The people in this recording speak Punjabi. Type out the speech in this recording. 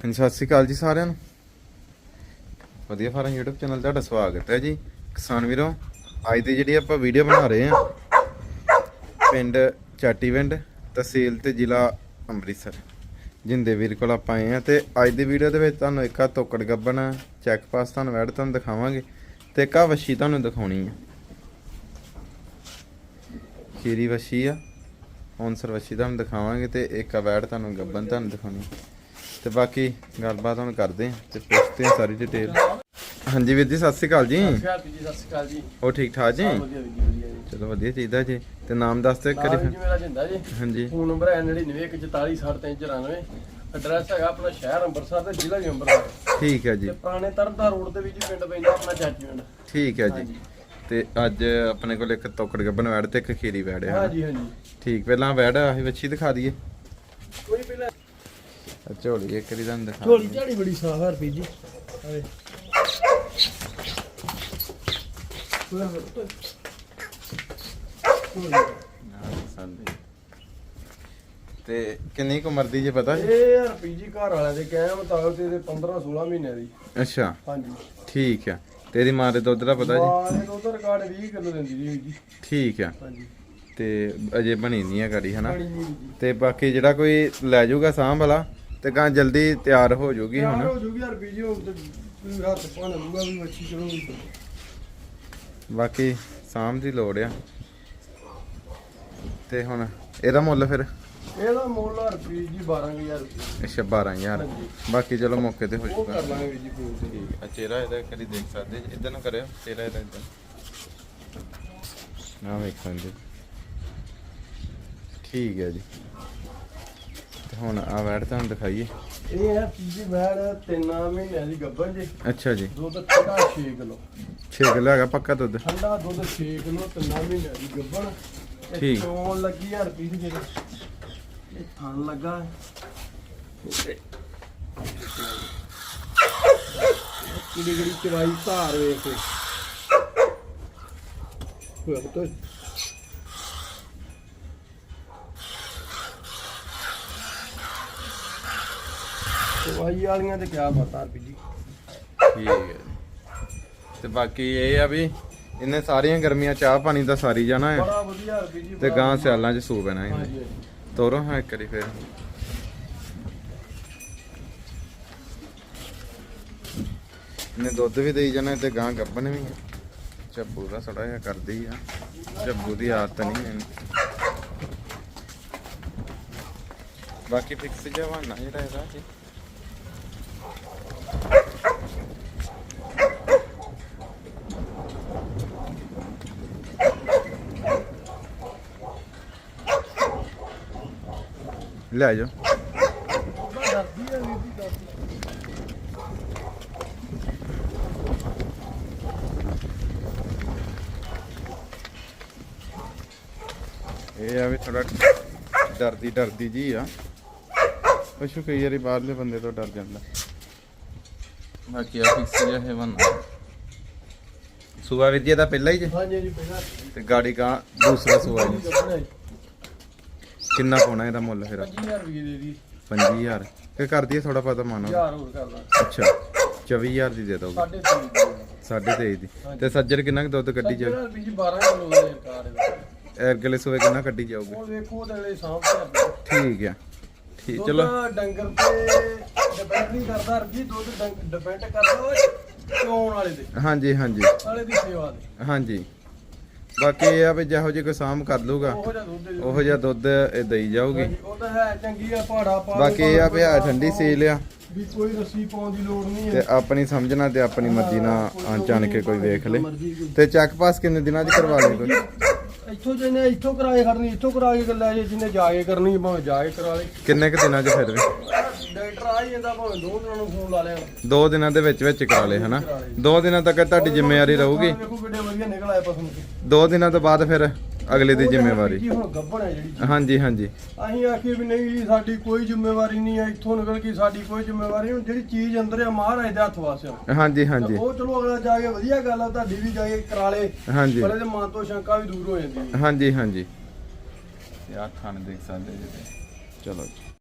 ਹਾਂਜੀ, ਸਤਿ ਸ਼੍ਰੀ ਅਕਾਲ ਜੀ ਸਾਰਿਆਂ ਨੂੰ। ਵਧੀਆ ਫਾਰਮ YouTube ਚੈਨਲ ਤੁਹਾਡਾ ਸਵਾਗਤ ਹੈ ਜੀ। ਕਿਸਾਨ ਵੀਰੋ, ਅੱਜ ਦੀ ਜਿਹੜੀ ਆਪਾਂ ਵੀਡੀਓ ਬਣਾ ਰਹੇ ਹਾਂ, ਪਿੰਡ ਚਾਟੀਵਿੰਡ ਤਹਿਸੀਲ ਤੇ ਜ਼ਿਲ੍ਹਾ ਅੰਮ੍ਰਿਤਸਰ। ਜਿੰਦੇ ਵੀਰ ਕੋਲ ਆਪਾਂ ਆਏ ਆ ਤੇ ਅੱਜ ਦੀ ਵੀਡੀਓ ਦੇ ਵਿੱਚ ਤੁਹਾਨੂੰ ਇੱਕ ਆ ਤੋਕੜ ਗੱਬਨ ਚੈੱਕ ਪਾਸ ਤੁਹਾਨੂੰ ਵੈਡ ਤੁਹਾਨੂੰ ਦਿਖਾਵਾਂਗੇ ਤੇ ਇੱਕ ਆ ਵਸ਼ੀ ਤੁਹਾਨੂੰ ਦਿਖਾਉਣੀ ਆ। ਖੀਰੀ ਵਸ਼ੀ ਆ, ਔਨਸਰ ਵਸ਼ੀ ਤੁਹਾਨੂੰ ਦਿਖਾਵਾਂਗੇ ਤੇ ਇੱਕ ਆ ਵੈਡ ਤੁਹਾਨੂੰ ਗੱਬਣ ਤੁਹਾਨੂੰ ਦਿਖਾਉਣੀ ਤੇ ਬਾਕੀ ਗੱਲਬਾਤ ਹੁਣ ਕਰਦੇ ਆ ਤੇ ਪੁੱਛਦੇ ਆ ਸਾਰੀ ਡਿਟੇਲ ਹਾਂਜੀ ਵੀਰ ਜੀ ਸਤਿ ਸ਼੍ਰੀ ਅਕਾਲ ਜੀ। ਸਤਿ ਸ਼੍ਰੀ ਅਕਾਲ ਜੀ ਸਤਿ ਸ਼੍ਰੀ ਅਕਾਲ ਜੀ। ਹੋ ਠੀਕ ਠਾਕ ਜੀ? ਵਧੀਆ ਚਲੋ ਵਧੀਆ ਚਾਹੀਦਾ ਜੀ। ਤੇ ਨਾਮ ਦੱਸ ਨਾਮ ਵਾਰੀ ਜੀ ਮੇਰਾ ਜਿੰਦਾ ਜੀ। ਹਾਂਜੀ। ਫੋਨ ਨੰਬਰ ਹੈ 9914467394 ਐਡਰੈਸ ਹੈਗਾ ਆਪਣਾ ਸ਼ਹਿਰ ਅੰਮ੍ਰਿਤਸਰ ਤੇ ਜ਼ਿਲ੍ਹਾ ਵੀ ਅੰਮ੍ਰਿਤਸਰ। ਠੀਕ ਹੈ ਜੀ। ਤੇ ਪੁਰਾਣੇ ਤਰਨਤਾਰਨ ਰੋਡ ਦੇ ਵਿੱਚ ਹੀ ਪਿੰਡ ਪੈਂਦਾ ਆਪਣਾ ਚਾਚੀ ਪਿੰਡ। ਠੀਕ ਹੈ ਜੀ। ਤੇ ਅੱਜ ਆਪਣੇ ਕੋਲ ਇੱਕ ਤੋਕੜ ਗੱਬਨ ਵੈੜ ਤੇ ਇੱਕ ਖੀਰੀ ਵੈੜ ਹੈ ਹਾਂਜੀ ਹਾਂਜੀ। ਠੀਕ ਪਹਿਲਾਂ ਵੈੜ ਆਹੀ ਵੱਛੀ ਦਿਖਾ ਦਈਏ। ਝੋਲੀ ਇੱਕ ਵਾਰੀ ਤੁਹਾਨੂੰ ਦਿਖਾ ਝੋਲੀ। ਝਾੜੀ ਬੜੀ ਸਾਫ਼ ਹੈ ਰਪੀ ਜੀ। ਆਵੇ। ਪੂਰਾ। ਤੇ ਕਿੰਨੀ ਕੁ ਉਮਰ ਦੀ ਜੇ ਪਤਾ? ਜੀ ਇਹ ਰਪੀ ਜੀ ਘਰ ਵਾਲਿਆਂ ਦੇ ਕਹਿਣ ਮੁਤਾਬਕ ਤੇ ਇਹਦੇ 15 16 ਮਹੀਨੇ ਦੀ। ਅੱਛਾ। ਹਾਂਜੀ। ਠੀਕ ਆ। ਤੇ ਇਹਦੀ ਮਾਂ ਦੇ ਦੁੱਧ ਦਾ ਪਤਾ ਜੀ? ਮਾਂ ਨੇ ਉਧਰ ਰਿਕਾਰਡ 20 ਕਿਲੋ ਦਿੰਦੀ ਜੀ ਜੀ। ਠੀਕ ਆ। ਹਾਂਜੀ। ਤੇ ਅਜੇ ਬਣੀ ਨਹੀਂ ਆ ਗਾੜੀ ਹਨਾ? ਜੀ। ਤੇ ਬਾਕੀ ਜਿਹੜਾ ਕੋਈ ਲੈ ਜਾਊਗਾ ਸਾਂਭ ਵਾਲਾ ਤੇ ਗਾਂ ਜਲਦੀ ਤਿਆਰ ਹੋ ਜਾਊਗੀ ਹੁਣ। ਹੋ ਜੂਗੀ ਯਾਰ ਵੀਡੀਓ ਤੇ ਤੁਸੀਂ ਹੱਥ ਪਾਣ ਲੂਗਾ ਵੀ ਮੱਛੀ ਚਲੂਗੀ ਬਾਕੀ ਸਾਂਭ ਦੀ ਲੋੜ ਆ। ਤੇ ਹੁਣ ਇਹਦਾ ਮੁੱਲ ਫਿਰ? ਇਹਦਾ ਮੁੱਲ ਆ ਰੁਪਏ ਜੀ 12000 ਰੁਪਏ। ਅੱਛਾ 12000 ਹਾਂਜੀ। ਬਾਕੀ ਚਲੋ ਮੌਕੇ ਤੇ ਹੋ ਉਹ ਜਾਊਗਾ ਕਰ ਲਾਂਗੇ ਵੀਰ ਜੀ ਫੋਨ ਤੇ। ਠੀਕ ਆ ਚਿਹਰਾ ਇਹਦਾ ਕਦੀ ਦੇਖ ਸਕਦੇ? ਇਦਾਂ ਨੂੰ ਕਰਿਓ ਚਿਹਰਾ ਇਹਦਾ ਇਦਾਂ ਨਾ ਵੇਖ ਸਕਦੇ ਠੀਕ ਹੈ ਜੀ। ਹੁਣ ਆ ਵੈੜ ਤੁਹਾਨੂੰ ਦਿਖਾਈਏ। ਇਹ ਹੈ ਪੀਜੀ ਬੈੜ 3 ਮਹੀਨਿਆਂ ਦੀ ਗੱਭਣ ਜੀ। ਅੱਛਾ ਜੀ। ਦੁੱਧ ਠੰਡਾ 6 ਕਿਲੋ। 6 ਕਿਲੋ ਹੈਗਾ ਪੱਕਾ ਦੁੱਧ? ਠੰਡਾ ਦੁੱਧ 6 ਕਿਲੋ 3 ਮਹੀਨਿਆਂ ਦੀ ਗੱਭਣ। ਠੀਕ। ਚੋਣ ਲੱਗੀ ਯਾਰ ਪੀਸ ਜਿਹੜੇ ਇਹ ਥਣ ਲੱਗਾ ਕਿਹੜੀ ਕਿਹੜੀ ਚਵਾਈ ਧਾਰ ਵੇਖ ਕੇ। ਹੋਇਆ ਬਤੋ ਚਵਾਈ ਵਾਲੀਆਂ ਤੇ ਕਿਆ ਪਤਾ ਰਪੀ ਜੀ ਠੀਕ ਹੈ ਜੀ। ਤੇ ਬਾਕੀ ਇਹ ਆ ਵੀ ਇਹਨੇ ਸਾਰੀਆਂ ਗਰਮੀਆਂ ਚਾਹ ਪਾਣੀ ਦਾ ਸਾਰੀ ਜਾਣਾ ਹੈ। ਬੜਾ ਵਧੀਆ ਰਪੀ ਜੀ ਤੇ ਗਾਂ। ਸਿਆਲਾਂ ਚ ਸੂ ਪੈਣਾ ਇਹਨੇ। ਤੋਰੋ ਹਾਂ ਇੱਕ ਵਾਰੀ ਫਿਰ। ਇਹਨੇ ਦੁੱਧ ਵੀ ਦੇਈ ਜਾਣਾ ਤੇ ਗਾਂ ਗੱਬਨ ਵੀ ਚੱਬੂ ਦਾ ਥੋੜਾ ਜਿਹਾ ਕਰਦੀ ਆ। ਚੱਬੂ ਦੀ ਆਦਤ ਨਹੀਂ ਇਹਨੂੰ ਬਾਕੀ ਫਿਕਸ ਬਹਾਨਾ ਜਿਹੜਾ ਇਹਦਾ ਜੀ। ਲੈ ਜੀ। ਇਹ ਆ ਵੀ ਥੋੜਾ ਡਰਦੀ ਡਰਦੀ ਜੀ ਆ। ਪਸ਼ੂ ਕਈ ਵਾਰੀ ਬਾਹਰਲੇ ਬੰਦੇ ਤੋਂ ਡਰ ਜਾਂਦਾ। ਬਾਕੀ ਆ ਫਿਕਸ ਜਿਹਾ ਹੈ ਵਨ ਸੁਆ ਵਿਦਿਆ ਦਾ ਪਹਿਲਾ ਹੀ ਜੇ। ਹਾਂਜੀ ਜੀ ਪਹਿਲਾਂ। ਤੇ ਗਾੜੀ ਕਾ ਦੂਸਰਾ ਸੁਆ ਜੀ। ਕਿੰਨਾ ਪਾਉਣਾ ਇਹਦਾ ਮੁੱਲ ਫਿਰ? 25000 ਰੁਪਏ ਦੇ ਦੀ। 25000 ਕਿ ਕਰਦੀ ਥੋੜਾ ਪਤਾ ਮਾਨੋ? 1000 ਹੋਰ ਕਰ ਦਾਂ ਅੱਛਾ 24000 ਦੀ ਦੇ ਦੋਗੇ। ਸਾਢੇ ਤਿੰਨ ਸਾਢੇ 23 ਦੀ। ਤੇ ਸੱਜਰ ਕਿੰਨਾ ਕੁ ਦੁੱਧ ਕੱਢੀ ਜਾ ਵੀ ਜੀ 12 ਕਿਲੋ ਦੇ ਕਾਰ ਦੇ ਅਗਲੇ ਸੂਏ ਕਿੰਨਾ ਕੱਢੀ ਜਾਊਗੇ? ਉਹ ਵੇਖੋ ਤੇ ਅਗਲੇ ਸਾਹਮਣੇ ਠੀਕ ਆ। ਠੀਕ ਚਲੋ। ਡੰਗਰ ਤੇ ਡਿਪੈਂਡ ਨਹੀਂ ਕਰਦਾ ਰਜੀ ਦੁੱਧ ਡਿਪੈਂਡ ਕਰਦਾ ਓਏ ਚੋਣ ਵਾਲੇ ਦੇ ਹਾਂਜੀ ਹਾਂਜੀ। ਵਾਲੇ ਦੀ ਸੇਵਾ ਦੇ ਹਾਂਜੀ। ਬਾਕੀ ਇਹ ਆ ਵੀ ਜਿਹੋ ਜਿਹੀ ਕੋਈ ਸਾਂਭ ਕਰ ਲੂਗਾ ਉਹੋ ਜਿਹਾ ਦੁੱਧ ਦੇ ਉਹੋ ਜਿਹਾ ਦੁੱਧ ਇਹ ਦੇਈ ਜਾਊਗੀ। ਹਾਂਜੀ, ਉਹ ਤਾਂ ਹੈ ਚੰਗੀ ਆ ਪਹਾੜਾ ਪਾ ਬਾਕੀ ਇਹ ਆ ਵੀ ਆ ਠੰਡੀ ਸੀਲ ਆ। ਵੀ ਕੋਈ ਰੱਸੀ ਪਾਉਣ ਦੀ ਲੋੜ ਨਹੀਂ ਤੇ ਹੈ। ਆਪਣੀ ਸਮਝਣਾ ਤੇ ਆਪਣੀ ਮਰਜ਼ੀ ਨਾਲ ਆਣ ਚਾਣ ਕੇ ਕੋਈ ਵੇਖ ਲੇ। ਤੇ ਚੱਕ ਪਾਸ ਕਿੰਨੇ ਦਿਨਾਂ ਚ ਕਰਵਾ ਲੇ ਕੋਈ ਇੱਥੋਂ ਜਿਹਨੇ ਇੱਥੋਂ ਕਰਾ ਕੇ ਖੜਨੀ ਇੱਥੋਂ ਕਰਾ ਕੇ ਗੱਲਾਂ ਜੇ ਜਿਹਨੇ ਜਾ ਕੇ ਕਰਨੀ ਭਾਵੇਂ ਜਾ ਕੇ ਕਰਾ ਲੇ ਕਿੰਨੇ ਕੁ ਦਿਨਾਂ ਚ ਫਿਰ ਵੀ? ਡਾਕਟਰ ਆ ਹੀ ਜਾਂਦਾ ਭਾਵੇਂ ਦੋ ਦਿਨਾਂ ਨੂੰ ਫੋਨ ਲਾ ਲੈਣ ਦੋ ਦਿਨਾਂ ਦੇ ਵਿੱਚ ਵਿੱਚ ਕਰਾ ਲੇ ਹਨਾ? ਦੋ ਦਿਨਾਂ ਤੱਕ ਤੁਹਾਡੀ ਜ਼ਿੰਮੇਵਾਰੀ ਰਹੂਗੀ? ਵੇਖੋ ਕਿੱਡੇ ਵਧੀਆ ਨਿਕਲ ਆਏ ਪਸੰਦ। ਕੇ ਦੋ ਦਿਨਾਂ ਤੋਂ ਬਾਅਦ ਫਿਰ? ਅਗਲੇ ਦੀ ਜ਼ਿੰਮੇਵਾਰੀ। ਹੁਣ ਗੱਭਣ ਹੈ ਜਿਹੜੀ ਹਾਂਜੀ ਹਾਂਜੀ। ਅਸੀਂ ਆਖੀਏ ਵੀ ਨਹੀਂ ਜੀ ਸਾਡੀ ਕੋਈ ਜ਼ਿੰਮੇਵਾਰੀ ਨਹੀਂ ਹੈ ਇੱਥੋਂ ਨਿਕਲ ਕੇ ਸਾਡੀ ਕੋਈ ਜ਼ਿੰਮੇਵਾਰੀ ਨਹੀਂ। ਜਿਹੜੀ ਚੀਜ਼ ਅੰਦਰ ਆ ਮਹਾਰਾਜ ਦੇ ਹੱਥ ਵਾਸਿਆ ਹਾਂਜੀ ਹਾਂਜੀ। ਉਹ ਚਲੋ ਅਗਲਾ ਜਾ ਕੇ ਵਧੀਆ ਗੱਲ ਆ ਤੁਹਾਡੀ ਵੀ ਜਾ ਕੇ ਕਰਾ ਲੇ ਹਾਂਜੀ। ਪਰ ਇਹਦੇ ਮਨ ਤੋਂ ਸ਼ੰਕਾ ਵੀ ਦੂਰ ਹੋ ਜਾਂਦੀ ਹੈ। ਹਾਂਜੀ ਹਾਂਜੀ। ਯਾਰ ਖਾਣ ਦੇਖ ਸਕਦੇ ਜੀ। ਚਲੋ ਜੀ।